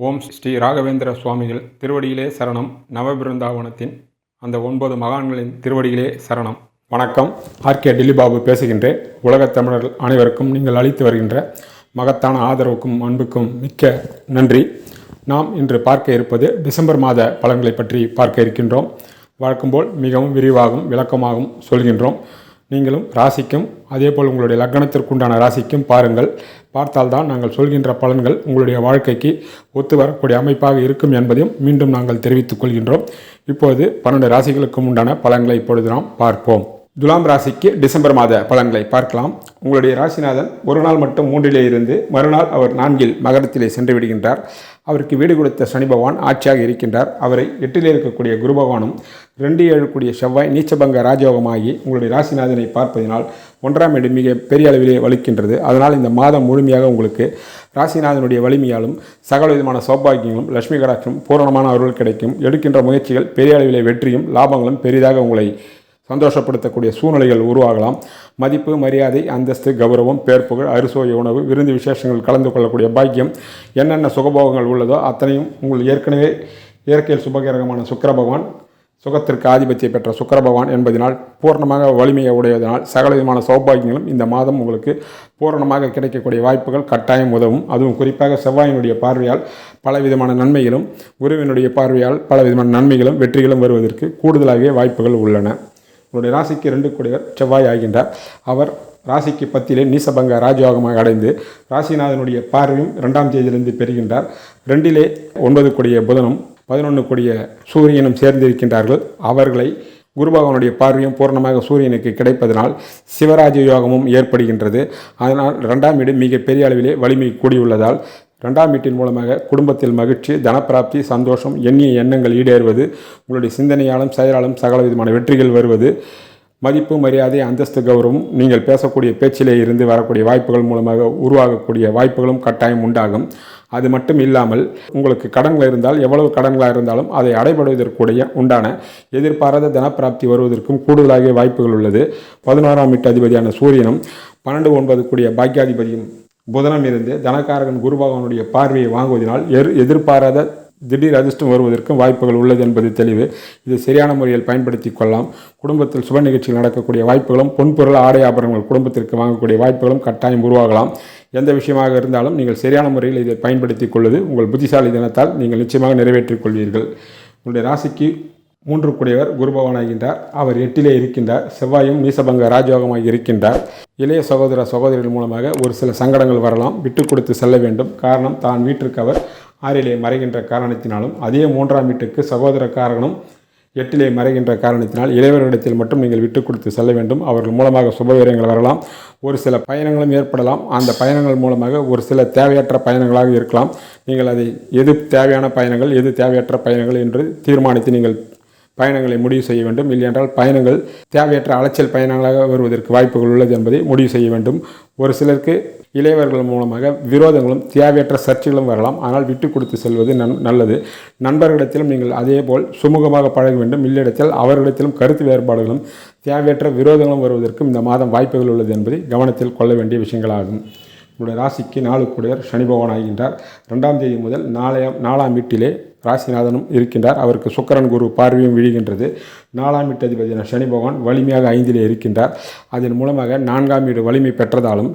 ஓம் ஸ்ரீ ராகவேந்திர சுவாமிகள் திருவடியிலே சரணம். நவபிருந்தாவனத்தின் அந்த ஒன்பது மகான்களின் திருவடியிலே சரணம். வணக்கம். ஆர்கே டில்லிபாபு பேசுகின்றேன். உலகத் தமிழர்கள் அனைவருக்கும் நீங்கள் அளித்து வருகின்ற மகத்தான ஆதரவுக்கும் அன்புக்கும் மிக்க நன்றி. நாம் இன்று பார்க்க இருப்பது டிசம்பர் மாத பலன்களை பற்றி பார்க்க இருக்கின்றோம். வழக்கம்போல் மிகவும் விரிவாகவும் விளக்கமாகவும் சொல்கின்றோம். நீங்களும் ராசிக்கும் அதேபோல் உங்களுடைய லக்னத்திற்குண்டான ராசிக்கும் பாருங்கள். பார்த்தால்தான் நாங்கள் சொல்கின்ற பலன்கள் உங்களுடைய வாழ்க்கைக்கு ஒத்து வரக்கூடிய அமைப்பாக இருக்கும் என்பதையும் மீண்டும் நாங்கள் தெரிவித்துக் கொள்கின்றோம். இப்போது பன்னெண்டு ராசிகளுக்கும் உண்டான பலன்களை இப்பொழுது நாம் பார்ப்போம். துலாம் ராசிக்கு டிசம்பர் மாத பலன்களை பார்க்கலாம். உங்களுடைய ராசிநாதன் ஒரு நாள் மட்டும் மூன்றிலே இருந்து மறுநாள் அவர் நான்கில் மகரத்திலே சென்று விடுகின்றார். அவருக்கு வீடு கொடுத்த சனி பகவான் ஆட்சியாக இருக்கின்றார். அவரை எட்டிலே இருக்கக்கூடிய குரு பகவானும் ரெண்டு ஏழு கூடிய செவ்வாய் நீச்சபங்க ராஜயோகமாகி உங்களுடைய ராசிநாதனை பார்ப்பதினால் ஒன்றாம் இடம் மிக பெரிய அளவிலே வலிக்கின்றது. அதனால் இந்த மாதம் முழுமையாக உங்களுக்கு ராசிநாதனுடைய வலிமையாலும் சகல விதமான சௌபாகியங்களும் லட்சுமி கடாட்சம் பூரணமான அருள் கிடைக்கும். எடுக்கின்ற முயற்சிகள் பெரிய அளவிலே வெற்றியும் லாபங்களும் பெரிதாக உங்களை சந்தோஷப்படுத்தக்கூடிய சூழ்நிலைகள் உருவாகலாம். மதிப்பு மரியாதை அந்தஸ்து கௌரவம் பேர்ப்புகள் அரிசோய உணவு விருந்து விசேஷங்கள் கலந்து கொள்ளக்கூடிய பாக்கியம் என்னென்ன சுகபோகங்கள் உள்ளதோ அத்தனையும் உங்கள் ஏற்கனவே இயற்கையில் சுபகிரகமான சுக்கர பகவான் சுகத்திற்கு ஆதிபத்தியம் பெற்ற சுக்கர பகவான் என்பதனால் பூர்ணமாக வலிமையை உடையதனால் சகல விதமான சௌபாகியங்களும் இந்த மாதம் உங்களுக்கு பூரணமாக கிடைக்கக்கூடிய வாய்ப்புகள் கட்டாயம் உதவும். அதுவும் குறிப்பாக செவ்வாயினுடைய பார்வையால் பலவிதமான நன்மைகளும் குருவினுடைய பார்வையால் பலவிதமான நன்மைகளும் வெற்றிகளும் வருவதற்கு கூடுதலாகவே வாய்ப்புகள் உள்ளன. உங்களுடைய ராசிக்கு ரெண்டு கூடியவர் செவ்வாய் ஆகின்றார். அவர் ராசிக்கு பத்திலே நீசபங்க ராஜயோகமாக அடைந்து ராசிநாதனுடைய பார்வையும் ரெண்டாம் தேதியிலிருந்து பெறுகின்றார். ரெண்டிலே ஒன்பது கூடிய புதனும் பதினொன்று கொடிய சூரியனும் சேர்ந்திருக்கின்றார்கள். அவர்களை குரு பகவானுடைய பார்வையும் பூர்ணமாக சூரியனுக்கு கிடைப்பதனால் சிவராஜ யோகமும் ஏற்படுகின்றது. அதனால் ரெண்டாம் வீடு மிக பெரிய அளவிலே வலிமை கூடியுள்ளதால் ரெண்டாம் வீட்டின் மூலமாக குடும்பத்தில் மகிழ்ச்சி தனப்பிராப்தி சந்தோஷம் எண்ணிய எண்ணங்கள் ஈடேறுவது உங்களுடைய சிந்தனையாலும் செயலாலும் சகல விதமான வெற்றிகள் வருவது மதிப்பு மரியாதை அந்தஸ்து கௌரவம் நீங்கள் பேசக்கூடிய பேச்சிலே இருந்து வரக்கூடிய வாய்ப்புகள் மூலமாக உருவாகக்கூடிய வாய்ப்புகளும் கட்டாயம் உண்டாகும். அது மட்டும் இல்லாமல் உங்களுக்கு கடன்கள் இருந்தால் எவ்வளவு கடன்களாக இருந்தாலும் அதை அடைபடுவதற்குடைய உண்டான எதிர்பாராத தனப்பிராப்தி வருவதற்கும் கூடுதலாக வாய்ப்புகள் உள்ளது. பதினோராம் வீட்டு அதிபதியான சூரியனும் பன்னெண்டு ஒன்பது கூடிய பாக்கியாதிபதியும் புதனம் இருந்து தனக்காரகன் குருபகவனுடைய பார்வையை வாங்குவதனால் எர் எதிர்பாராத திடீர் அதிர்ஷ்டம் வருவதற்கும் வாய்ப்புகள் உள்ளது என்பது தெளிவு. இது சரியான முறையில் பயன்படுத்தி கொள்ளலாம். குடும்பத்தில் சுப நிகழ்ச்சிகள் நடக்கக்கூடிய வாய்ப்புகளும் பொன்பொருள் ஆடை ஆபரணங்கள் குடும்பத்திற்கு வாங்கக்கூடிய வாய்ப்புகளும் கட்டாயம் உருவாகலாம். எந்த விஷயமாக இருந்தாலும் நீங்கள் சரியான முறையில் இதை பயன்படுத்திக் கொள்வது உங்கள் புத்திசாலி தினத்தால் நீங்கள் நிச்சயமாக நிறைவேற்றிக் கொள்வீர்கள். உங்களுடைய ராசிக்கு மூன்று குடையவர் குருபவனாகின்றார் அவர் எட்டிலே இருக்கின்றார். செவ்வாயும் மீசபங்க ராஜயோகமாக இருக்கின்றார். இளைய சகோதர சகோதரிகள் மூலமாக ஒரு சில சங்கடங்கள் வரலாம். விட்டு கொடுத்து செல்ல வேண்டும். காரணம் தான் வீட்டிற்கு அவர் ஆறிலே மறைகின்ற காரணத்தினாலும் அதே மூன்றாம் வீட்டுக்கு சகோதரக்காரனும் எட்டிலே மறைகின்ற காரணத்தினால் இளையவர்களிடத்தில் மட்டும் நீங்கள் விட்டு கொடுத்து செல்ல வேண்டும். அவர்கள் மூலமாக சுபவீரங்கள் வரலாம். ஒரு சில பயணங்களும் ஏற்படலாம். அந்த பயணங்கள் மூலமாக ஒரு சில தேவையற்ற பயணங்களாக இருக்கலாம். நீங்கள் அதை எது தேவையான பயணங்கள் எது தேவையற்ற பயணங்கள் என்று தீர்மானித்து நீங்கள் பயணங்களை முடிவு செய்ய வேண்டும். இல்லையென்றால் பயணங்கள் தேவையற்ற அலைச்சல் பயணங்களாக வருவதற்கு வாய்ப்புகள் உள்ளது என்பதை முடிவு செய்ய வேண்டும். ஒரு சிலருக்கு இளையவர்கள் மூலமாக விரோதங்களும் தேவையற்ற சர்ச்சைகளும் வரலாம். ஆனால் விட்டு கொடுத்து செல்வது நன் நல்லது. நண்பர்களிடத்திலும் நீங்கள் அதேபோல் சுமூகமாக பழக வேண்டும். இல்லிடத்தில் அவர்களிடத்திலும் கருத்து வேறுபாடுகளும் தேவையற்ற விரோதங்களும் வருவதற்கும் இந்த மாதம் வாய்ப்புகள் உள்ளது என்பதை கவனத்தில் கொள்ள வேண்டிய விஷயங்களாகும். உங்களுடைய ராசிக்கு நாலு கூடியவர் சனி பகவான் ஆகின்றார். ரெண்டாம் தேதி முதல் நாளையாம் நாலாம் வீட்டிலே ராசிநாதனும் இருக்கின்றார். அவருக்கு சுக்கரன் குரு பார்வையும் விழுகின்றது. நாலாம் வீட்டு அதிபதியான சனி பகவான் வலிமையாக ஐந்திலே இருக்கின்றார். அதன் மூலமாக நான்காம் வீடு வலிமை பெற்றதாலும்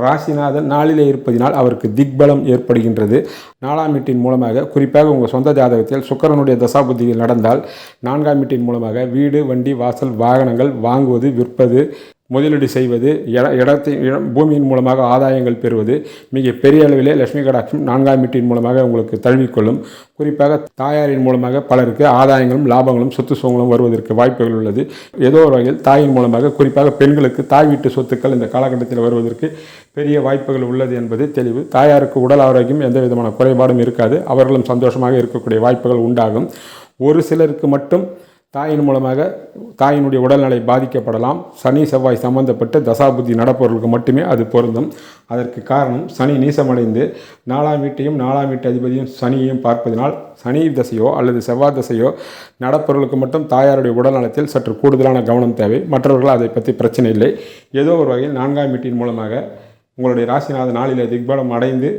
ராசிநாதன் நாளிலே இருப்பதினால் அவருக்கு திக்பலம் ஏற்படுகின்றது. நாலாம் வீட்டின் மூலமாக குறிப்பாக உங்கள் சொந்த ஜாதகத்தில் சுக்கரனுடைய தசாபுத்திகள் நடந்தால் நான்காம் வீட்டின் மூலமாக வீடு வண்டி வாசல் வாகனங்கள் வாங்குவது விற்பது முதலீடு செய்வது இட இடத்தை இடம் பூமியின் மூலமாக ஆதாயங்கள் பெறுவது மிக பெரிய அளவிலே லட்சுமி கடாட்சம் நான்காம் வீட்டின் மூலமாக உங்களுக்கு தழுவிக்கொள்ளும். குறிப்பாக தாயாரின் மூலமாக பலருக்கு ஆதாயங்களும் லாபங்களும் சொத்து சுகங்களும் வருவதற்கு வாய்ப்புகள் உள்ளது. ஏதோ ஒரு வகையில் தாயின் மூலமாக குறிப்பாக பெண்களுக்கு தாய் வீட்டு சொத்துக்கள் இந்த காலகட்டத்தில் வருவதற்கு பெரிய வாய்ப்புகள் உள்ளது என்பது தெளிவு. தாயாருக்கு உடல் ஆரோக்கியம் எந்த விதமான குறைபாடும் இருக்காது. அவர்களும் சந்தோஷமாக இருக்கக்கூடிய வாய்ப்புகள் உண்டாகும். ஒரு சிலருக்கு மட்டும் தாயின் மூலமாக தாயினுடைய உடல்நிலை பாதிக்கப்படலாம். சனி செவ்வாய் சம்பந்தப்பட்ட தசாபுத்தி நடப்பவர்களுக்கு மட்டுமே அது பொருந்தும். அதற்கு காரணம் சனி நீசமடைந்து நாலாம் வீட்டையும் நாலாம் வீட்டு அதிபதியும் சனியையும் பார்ப்பதனால் சனி தசையோ அல்லது செவ்வாய் தசையோ நடப்பவர்களுக்கு மட்டும் தாயாருடைய உடல்நலத்தில் சற்று கூடுதலான கவனம் தேவை. மற்றவர்கள் அதை பற்றி பிரச்சனை இல்லை. ஏதோ ஒரு வகையில் நான்காம் வீட்டின் மூலமாக உங்களுடைய ராசிநாத நாளிலே திக்பலம் அடைந்து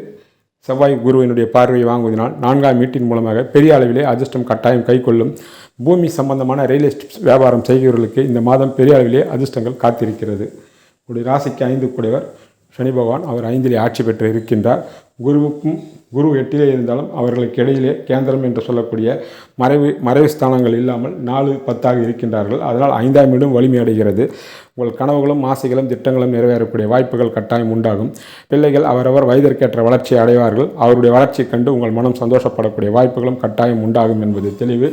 செவ்வாய் குருவினுடைய பார்வையை வாங்குவதனால் நான்காம் வீட்டின் மூலமாக பெரிய அளவிலே அதிர்ஷ்டம் கட்டாயம் கைக்கொள்ளும். பூமி சம்பந்தமான ரியல் எஸ்டேட் வியாபாரம் செய்கிறவர்களுக்கு இந்த மாதம் பெரிய அளவிலே அதிர்ஷ்டங்கள் காத்திருக்கிறது. உடைய ராசிக்கு ஐந்து கூடியவர் சனி பகவான் அவர் ஐந்திலே ஆட்சி பெற்று இருக்கின்றார். குருவுக்கும் குரு எட்டிலே இருந்தாலும் அவர்களுக்கு இடையிலே கேந்திரம் என்று சொல்லக்கூடிய மறைவு மறைவு ஸ்தானங்கள் இல்லாமல் நாலு பத்தாக இருக்கின்றார்கள். அதனால் ஐந்தாம் இடம் வலிமையடைகிறது உங்கள் கனவுகளும் ஆசைகளும் திட்டங்களும் நிறைவேறக்கூடிய வாய்ப்புகள் கட்டாயம் உண்டாகும். பிள்ளைகள் அவரவர் வயதிற்கேற்ற வளர்ச்சியை அடைவார்கள். அவருடைய வளர்ச்சியை கண்டு உங்கள் மனம் சந்தோஷப்படக்கூடிய வாய்ப்புகளும் கட்டாயம் உண்டாகும் என்பது தெளிவு.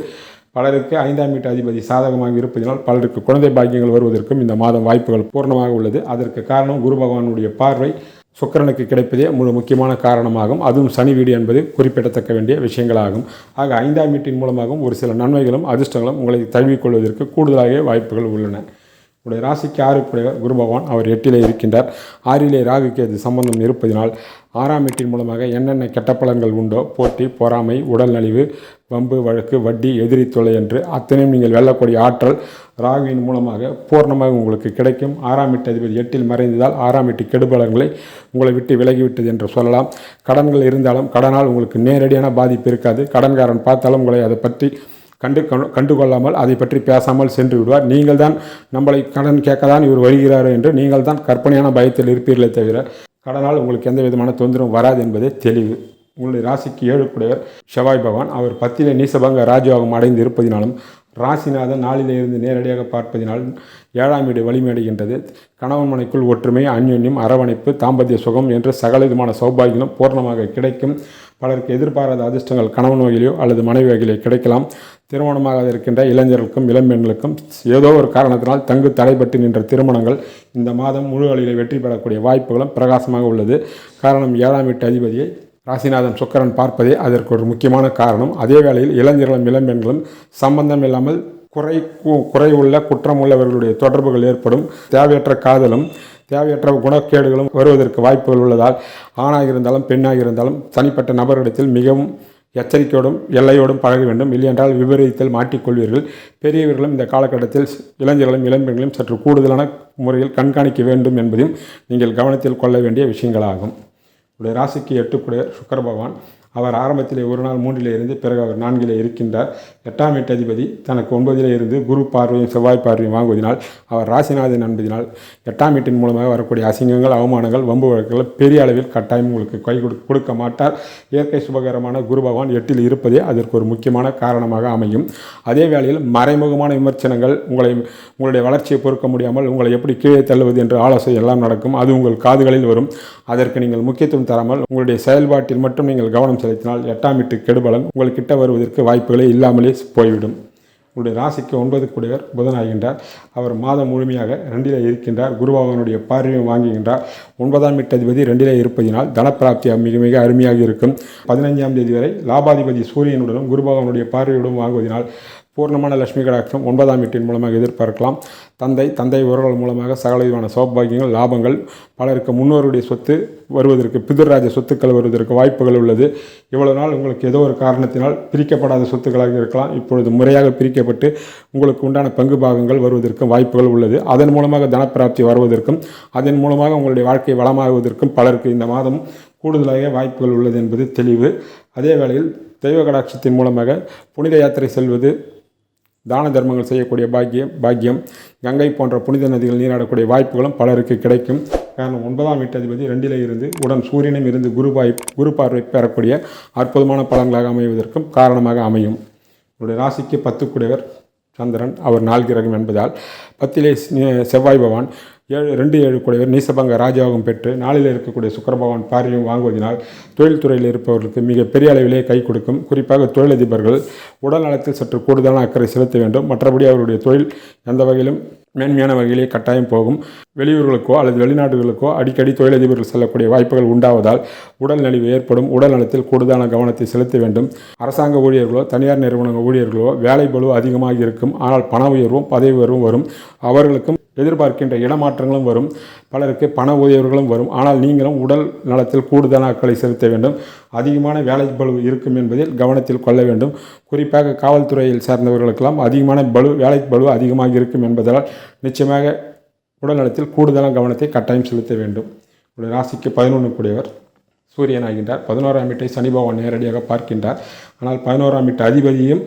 பலருக்கு ஐந்தாம் வீட்டு அதிபதி சாதகமாக இருப்பதனால் பலருக்கு குழந்தை பாக்கியங்கள் வருவதற்கும் இந்த மாதம் வாய்ப்புகள் பூர்ணமாக உள்ளது. அதற்கு காரணம் குரு பகவானுடைய பார்வை சுக்கரனுக்கு கிடைப்பதே முழு முக்கியமான காரணமாகும். அதுவும் சனி வீடு என்பது குறிப்பிடத்தக்க வேண்டிய விஷயங்களாகும். ஆக ஐந்தாம் வீட்டின் மூலமாகவும் ஒரு சில நன்மைகளும் அதிர்ஷ்டங்களும் உங்களை தழுவிக்கொள்வதற்கு கூடுதலாக வாய்ப்புகள் உள்ளன. உடைய ராசிக்கு ஆறு குரு பகவான் அவர் எட்டிலே இருக்கின்றார். ஆறிலே ராகுக்கு அது சம்பந்தம் இருப்பதினால் ஆறாம் எட்டின் மூலமாக என்னென்ன கெட்ட பலன்கள் உண்டோ போட்டி பொறாமை உடல் நலிவு வம்பு வழக்கு வட்டி எதிரி தொலை என்று அத்தனையும் நீங்கள் வெல்லக்கூடிய ஆற்றல் ராகுவின் மூலமாக பூர்ணமாக உங்களுக்கு கிடைக்கும். ஆறாம் எட்டு அதிபதி எட்டில் மறைந்ததால் ஆறாம் எட்டு கெடுபலன்களை உங்களை விட்டு விலகிவிட்டது என்று சொல்லலாம். கடன்கள் இருந்தாலும் கடனால் உங்களுக்கு நேரடியான பாதிப்பு இருக்காது. கடன்காரன் பார்த்தாலும் உங்களை அதை பற்றி கண்டு கண்டுகொள்ளாமல் அதை பற்றி பேசாமல் சென்று விடுவார். நீங்கள் தான் நம்மளை கடன் கேட்க தான் இவர் வருகிறார் என்று நீங்கள் தான் கற்பனையான பயத்தில் இருப்பீர்களே தவிர கடனால் உங்களுக்கு எந்த விதமான தொந்தரவும் வராது என்பதே தெளிவு. உங்களுடைய ராசிக்கு ஏழுக்குடையவர் செவ்வாய் பகவான். அவர் பத்திலே நீசபங்க ராஜயோகம் அடைந்து இருப்பதினாலும் ராசிநாதன் நாளிலே இருந்து நேரடியாக பார்ப்பதினால் ஏழாம் வீடு வலிமையடைகின்றது கணவன் மனைக்குள் ஒற்றுமை அந்யோன்யம் அரவணைப்பு தாம்பத்திய சுகம் என்று சகல விதமான சௌபாகியம் பூர்ணமாக கிடைக்கும். பலருக்கு எதிர்பாராத அதிர்ஷ்டங்கள் கணவன் வகையிலோ அல்லது மனைவி வகையிலோ கிடைக்கலாம். திருமணமாக இருக்கின்ற இளைஞர்களுக்கும் இளம்பெண்களுக்கும் ஏதோ ஒரு காரணத்தினால் தங்கு தடைப்பட்டு நின்ற திருமணங்கள் இந்த மாதம் முழு வெற்றி பெறக்கூடிய வாய்ப்புகளும் பிரகாசமாக உள்ளது. காரணம் ஏழாம் வீட்டு அதிபதியை ராசிநாதன் சுக்கரன் பார்ப்பதே அதற்கு ஒரு முக்கியமான காரணம். அதே வேளையில் இளைஞர்களும் இளம்பெண்களும் சம்பந்தம் இல்லாமல் குறை குறை உள்ள குற்றம் உள்ளவர்களுடைய தொடர்புகள் ஏற்படும். தேவையற்ற காதலும் தேவையற்ற குணக்கேடுகளும் வருவதற்கு வாய்ப்புகள் உள்ளதால் ஆணாக இருந்தாலும் பெண்ணாக இருந்தாலும் தனிப்பட்ட நபரிடத்தில் மிகவும் எச்சரிக்கையோடும் எல்லையோடும் பழக வேண்டும். இல்லையென்றால் விபரீதத்தில் மாட்டிக்கொள்வீர்கள். பெரியவர்களும் இந்த காலகட்டத்தில் இளைஞர்களும் இளம்பெண்களும் சற்று கூடுதலான முறையில் கண்காணிக்க வேண்டும் என்பதையும் நீங்கள் கவனத்தில் கொள்ள வேண்டிய விஷயங்களாகும். உடைய ராசிக்கு எட்டுக்குடைய சுக்கர பகவான் அவர் ஆரம்பத்திலே ஒரு நாள் மூன்றிலே இருந்து பிறகு அவர் நான்கிலே இருக்கின்றார். எட்டாம் வீட்டு அதிபதி தனக்கு ஒன்பதிலே இருந்து குரு பார்வையும் செவ்வாய் பார்வையும் வாங்குவதினால் அவர் ராசிநாதன் என்பதினால் எட்டாம் எட்டின் மூலமாக வரக்கூடிய அசிங்கங்கள் அவமானங்கள் வம்பு வழக்குகள் பெரிய அளவில் கட்டாயம் உங்களுக்கு கை கொடு கொடுக்க மாட்டார். இயற்கை சுபகரமான குரு பகவான் எட்டில் இருப்பதே அதற்கு ஒரு முக்கியமான காரணமாக அமையும். அதே வேளையில் மறைமுகமான விமர்சனங்கள் உங்களை உங்களுடைய வளர்ச்சியை பொறுக்க முடியாமல் உங்களை எப்படி கீழே தள்ளுவது என்று ஆலோசனை எல்லாம் நடக்கும். அது உங்கள் காதுகளில் வரும். அதற்கு நீங்கள் முக்கியத்துவம் தராமல் உங்களுடைய செயல்பாட்டில் மட்டும் நீங்கள் கவனம் செலுத்தினால் எட்டாம் வீட்டு கெடுபலன் உங்கள் கிட்ட வருவதற்கு வாய்ப்புகளே இல்லாமலே போய்விடும். உங்களுடைய ராசிக்கு ஒன்பது கூடியவர் புதன் ஆகின்றார். அவர் மாதம் முழுமையாக ரெண்டிலே இருக்கின்றார். குருபகவனுடைய பார்வையை வாங்குகின்றார். ஒன்பதாம் வீட்டு அதிபதி ரெண்டிலே இருப்பதினால் தனப்பிராப்தி மிக மிக அருமையாக இருக்கும். பதினைஞ்சாம் தேதி வரை லாபாதிபதி சூரியனுடனும் குருபகவனுடைய பார்வையுடன் வாங்குவதனால் பூர்ணமான லட்சுமி கடாட்சம் ஒன்பதாம் வீட்டின் மூலமாக எதிர்பார்க்கலாம். தந்தை தந்தை உறவுகள் மூலமாக சகலவிதமான சௌபாகியங்கள் லாபங்கள் பலருக்கு முன்னோருடைய சொத்து வருவதற்கு பிதர்ராஜ சொத்துக்கள் வருவதற்கு வாய்ப்புகள் உள்ளது. இவ்வளவு நாள் உங்களுக்கு ஏதோ ஒரு காரணத்தினால் பிரிக்கப்படாத சொத்துக்களாக இருக்கலாம். இப்பொழுது முறையாக பிரிக்கப்பட்டு உங்களுக்கு உண்டான பங்கு பாகங்கள் வருவதற்கும் வாய்ப்புகள் உள்ளது. அதன் மூலமாக தனப்பிராப்தி வருவதற்கும் அதன் மூலமாக உங்களுடைய வாழ்க்கை வளமாகுவதற்கும் பலருக்கு இந்த மாதம் கூடுதலாக வாய்ப்புகள் உள்ளது என்பது தெளிவு. அதே வேளையில் தெய்வ கடாட்சத்தின் மூலமாக புனித யாத்திரை செல்வது தான தர்மங்கள் செய்யக்கூடிய பாக்கியம் பாக்கியம். கங்கை போன்ற புனித நதிகள் நீராடக்கூடிய வாய்ப்புகளும் பலருக்கு கிடைக்கும். காரணம் ஒன்பதாம் வீட்டு அதிபதி ரெண்டிலே இருந்து உடன் சூரியனும் இருந்து குரு பாய் குரு பார்வை பெறக்கூடிய அற்புதமான பலன்களாக அமைவதற்கும் காரணமாக அமையும். உங்களுடைய ராசிக்கு பத்துக்குடையவர் சந்திரன். அவர் நாள் கிரகம் என்பதால் பத்திலே செவ்வாய் பகவான். ஏழு ரெண்டு ஏழு கூடியவர் நீசபங்க ராஜயோகம் பெற்று நாளில் இருக்கக்கூடிய சுக்கரபகவான் பார்வையும் வாங்குவதனால் தொழில்துறையில் இருப்பவர்களுக்கு மிக பெரிய அளவிலே கை கொடுக்கும். குறிப்பாக தொழிலதிபர்கள் உடல் நலத்தில் சற்று கூடுதலான அக்கறை செலுத்த வேண்டும். மற்றபடி அவருடைய தொழில் எந்த வகையிலும் மேன்மையான வகையிலே கட்டாயம் போகும். வெளியூர்களுக்கோ அல்லது வெளிநாடுகளுக்கோ அடிக்கடி தொழிலதிபர்கள் செல்லக்கூடிய வாய்ப்புகள் உண்டாவதால் உடல் நலிவு ஏற்படும். உடல் நலத்தில் கூடுதலான கவனத்தை செலுத்த வேண்டும். அரசாங்க ஊழியர்களோ தனியார் நிறுவன ஊழியர்களோ வேலை பளு அதிகமாக இருக்கும். ஆனால் பண உயர்வும் பதவி உயர்வும் வரும். அவர்களுக்கும் எதிர்பார்க்கின்ற இடமாற்றங்களும் வரும். பலருக்கு பண உதவிகளும் வரும். ஆனால் நீங்களும் உடல் நலத்தில் கூடுதலான அக்கறை செலுத்த வேண்டும். அதிகமான வேலை பளு இருக்கும் என்பதில் கவனத்தில் கொள்ள வேண்டும். குறிப்பாக காவல்துறையில் சேர்ந்தவர்களுக்கெல்லாம் அதிகமான பளு வேலை பளு அதிகமாக இருக்கும் என்பதால் நிச்சயமாக உடல் நலத்தில் கூடுதலான கவனத்தை கட்டாயம் செலுத்த வேண்டும். உடைய ராசிக்கு பதினொன்று கூடியவர் சூரியன் ஆகின்றார். பதினோராம் வீட்டை சனி பகவான் நேரடியாக பார்க்கின்றார். ஆனால் பதினோராம் வீட்டு அதிபதியும்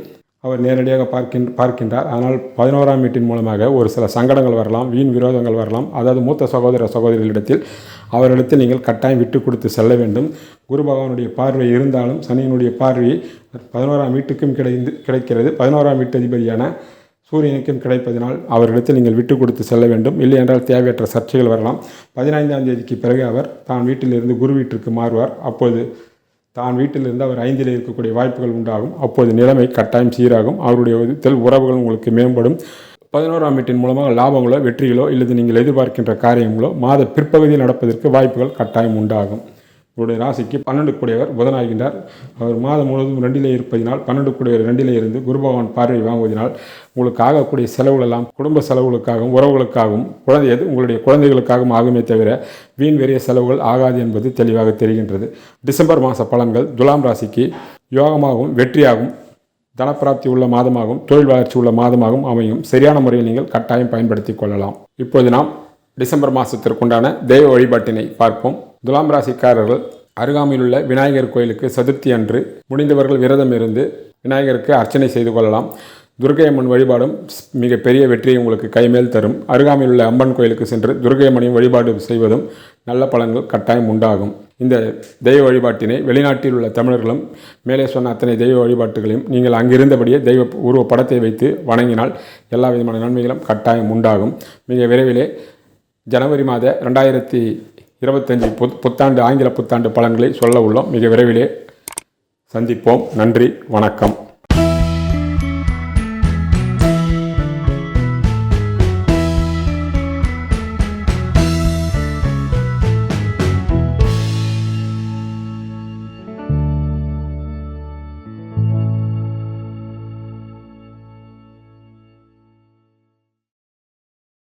அவர் நேரடியாக பார்க்கின் பார்க்கின்றார். ஆனால் பதினோராம் வீட்டின் மூலமாக ஒரு சில சங்கடங்கள் வரலாம் வீண் விரோதங்கள் வரலாம். அதாவது மூத்த சகோதர சகோதரிகளிடத்தில் அவரிடத்தில் நீங்கள் கட்டாயம் விட்டு கொடுத்து செல்ல வேண்டும். குரு பகவானுடைய பார்வை இருந்தாலும் சனியினுடைய பார்வை பதினோராம் வீட்டுக்கும் கிடைந்து கிடைக்கிறது. பதினோராம் வீட்டு அதிபதியான சூரியனுக்கும் கிடைப்பதனால் அவரிடத்தில் நீங்கள் விட்டு கொடுத்து செல்ல வேண்டும். இல்லை என்றால் தேவையற்ற சர்ச்சைகள் வரலாம். பதினைந்தாம் தேதிக்கு பிறகு அவர் தான் வீட்டிலிருந்து குரு வீட்டிற்கு மாறுவார். அப்போது தான் வீட்டிலிருந்து அவர் ஐந்தில் இருக்கக்கூடிய வாய்ப்புகள் உண்டாகும். அப்போது நிலைமை கட்டாயம் சீராகும். அவருடைய விதத்தில் உறவுகள் உங்களுக்கு மேம்படும். பதினோராம் வீட்டின் மூலமாக லாபங்களோ வெற்றிகளோ இல்லது நீங்கள் எதிர்பார்க்கின்ற காரியங்களோ மாத பிற்பகுதியில் நடப்பதற்கு வாய்ப்புகள் கட்டாயம் உண்டாகும். இவருடைய ராசிக்கு பன்னெண்டு கூடியவர் புதனாகின்றார். அவர் மாதம் முழுவதும் ரெண்டிலே இருப்பதினால் பன்னெண்டு கூடியவர் ரெண்டிலே இருந்து குரு பகவான் பார்வை வாங்குவதனால் உங்களுக்கு ஆகக்கூடிய செலவுகளெல்லாம் குடும்ப செலவுகளுக்காகவும் உறவுகளுக்காகவும் குழந்தை எது உங்களுடைய குழந்தைகளுக்காகவும் ஆகுமே தவிர வீண் வெறிய செலவுகள் ஆகாது என்பது தெளிவாக தெரிகின்றது. டிசம்பர் மாத பலன்கள் துலாம் ராசிக்கு யோகமாகவும் வெற்றியாகவும் தனப்பிராப்தி உள்ள மாதமாகவும் தொழில் வளர்ச்சி உள்ள மாதமாகவும் அமையும். சரியான முறையில் நீங்கள் கட்டாயம் பயன்படுத்தி கொள்ளலாம். இப்போது நாம் டிசம்பர் மாதத்திற்குண்டான தெய்வ வழிபாட்டினை பார்ப்போம். துலாம் ராசிக்காரர்கள் அருகாமையில் உள்ள விநாயகர் கோயிலுக்கு சதுர்த்தி அன்று முடிந்தவர்கள் விரதம் இருந்து விநாயகருக்கு அர்ச்சனை செய்து கொள்ளலாம். துர்க்கை அம்மன் வழிபாடும் மிக பெரிய வெற்றியை உங்களுக்கு கைமேல் தரும். அருகாமையில் உள்ள அம்மன் கோயிலுக்கு சென்று துர்க்கை அம்மனையும் வழிபாடு செய்வதும் நல்ல பலன்கள் கட்டாயம் உண்டாகும். இந்த தெய்வ வழிபாட்டினை வெளிநாட்டில் உள்ள தமிழர்களும் மேலே சொன்ன அத்தனை தெய்வ வழிபாட்டுகளையும் நீங்கள் அங்கிருந்தபடியே தெய்வ உருவ படத்தை வைத்து வணங்கினால் எல்லா விதமான நன்மைகளும் கட்டாயம் உண்டாகும். மிக விரைவிலே ஜனவரி மாத ரெண்டாயிரத்தி இருபத்தஞ்சி புத் புத்தாண்டு ஆங்கில புத்தாண்டு பலன்களை சொல்ல உள்ளோம். மிக விரைவிலே சந்திப்போம். நன்றி வணக்கம்.